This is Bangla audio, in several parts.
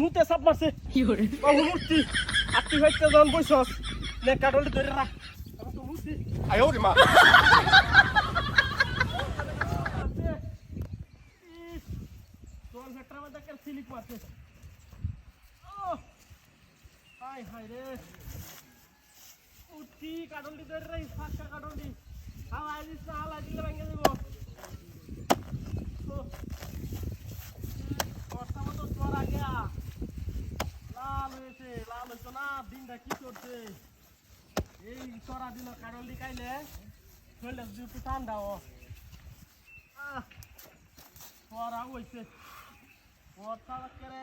মুতে সাপ মারছে। বাবু মূর্তি আটটি হইতে যখন বইছস নে কাটলে ধরে রাখ। আমি তো মূর্তি আয় ওরে মা। সিলিক মারছে হাই হাই রে। মূর্তি কাটলি ধরে রাখ ফাঁকা কাটলি। হাওয়া দিছে হাওয়া ভেঙে দেবো। লাল হয়েছে দিনটা কি করছে? এই চড়া দিন কাটলটি খাইলে শরীরে যদি ঠান্ডা ও পরা হয়েছে পরটা করে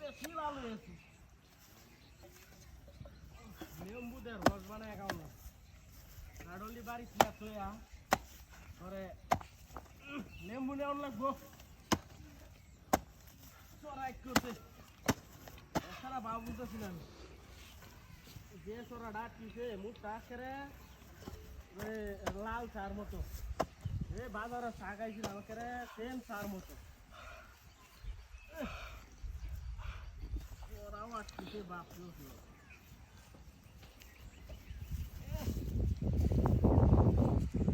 বেশি লাল হয়েছে। লেম্বুদের রস বানায় খাও না। কাডলি বাড়ি ছিল তোয়া উম, লেম্বু নেওয়ার লাগবো। চড়াই করতে সারা বাবু বুঝতেছিলাম যে চড়া ডাকিছে মুখটা করে লাল চার মতো এ বাজারে শাকাইছিলাম করে সেম চার মতো ওরাও আটকিছে বাপ রে বাপ।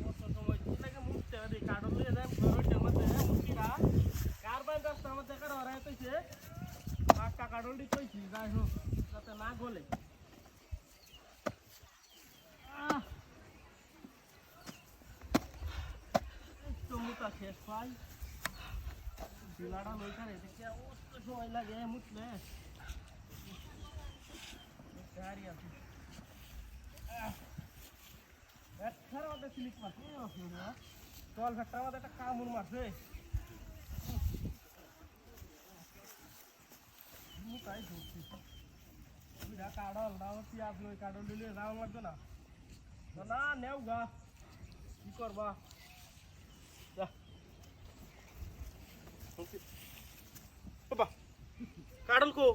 কত সময় কি লাগে মুছতে হবে, কাঠল লিয়ে যায়, ঘরের মধ্যে মুছিরা। কারবার রাস্তা আমার দেখার ওরা হইতেছে, পাক্কা কাঠলটি কইছি, যাই হোক, যাতে না গলে। আহ, এই তো মুতা শেষ পাই। বিলাটা লইখানে দেখে অত সময় লাগে, মুতলে। গাড়ি আছে। ভ্যাটখার মধ্যে স্লিপ মারছে জল ভ্যাটটার মধ্যে একটা কামড় মারছে মুতাই ধরছি। বুড়া কাডল দাও পিয়াজ, লই কাডল দিলে যাও মারতো না না, নেও গা। কি করবা? বাবা কাডল কো।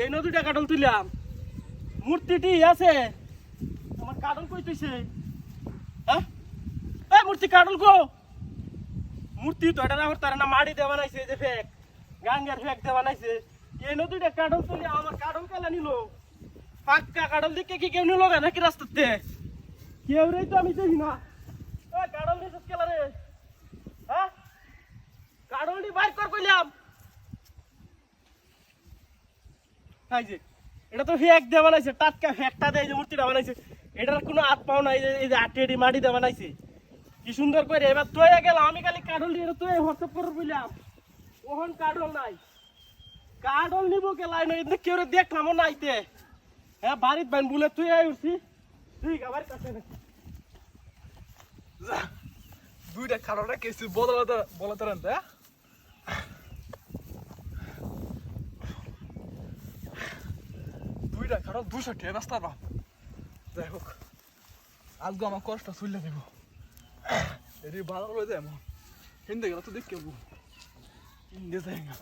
এই নদীটা কাডল তুললাম মূর্তিটি আছে। আমার কাডল কই তুইছে? হ্যাঁ? এই মূর্তি কাডল কো। মূর্তি তো এটা তারা না মাটি দেওয়া বানাইছে যে ফেক। গাঙ্গের ফেক দেওয়া বানাইছে। এই নদীটা কাডল তুলি আমার কাডল কেলা নিল। পাক্কা দিকে কি কেউ নিল নাকি রাস্তাতে? কেউ রে তো আমি দেখি না। এ কাডল নিছিস কেলা রে হ্যাঁ কাডলটি বাইর কর কইলাম। এটা তো ফেক দিয়ে বানাইছে, টাটকা ফেকটা দিয়ে মূর্তিটা বানাইছে। এটার কোনো হাত পাও নাই, এই যে- যে আটেডি মাটি বানাইছে। কি সুন্দর করে, এবার তুই গেলাম আমি খালি কাডল দিয়ে তুই হোয়াটসঅ্যাপ করে বললাম ওহন কাডল নাই। কাডল নিব কে লাইন কিন্তু কেউ দেখলামও নাইতে হ্যাঁ বাড়ির বাইন বলে তুই আই উঠছি। ঠিক, আবার কাছে দুইটা খারাপটা কেসি বদলাতে বলাতে রানতে দুইটা দুশো টিয়া রাস্তা পা যাই হোক, আজকে আমার কষ্ট চলে দেব। এটি ভালো করে দেয় হিন্দে গেলে তো দেখতে যাই না।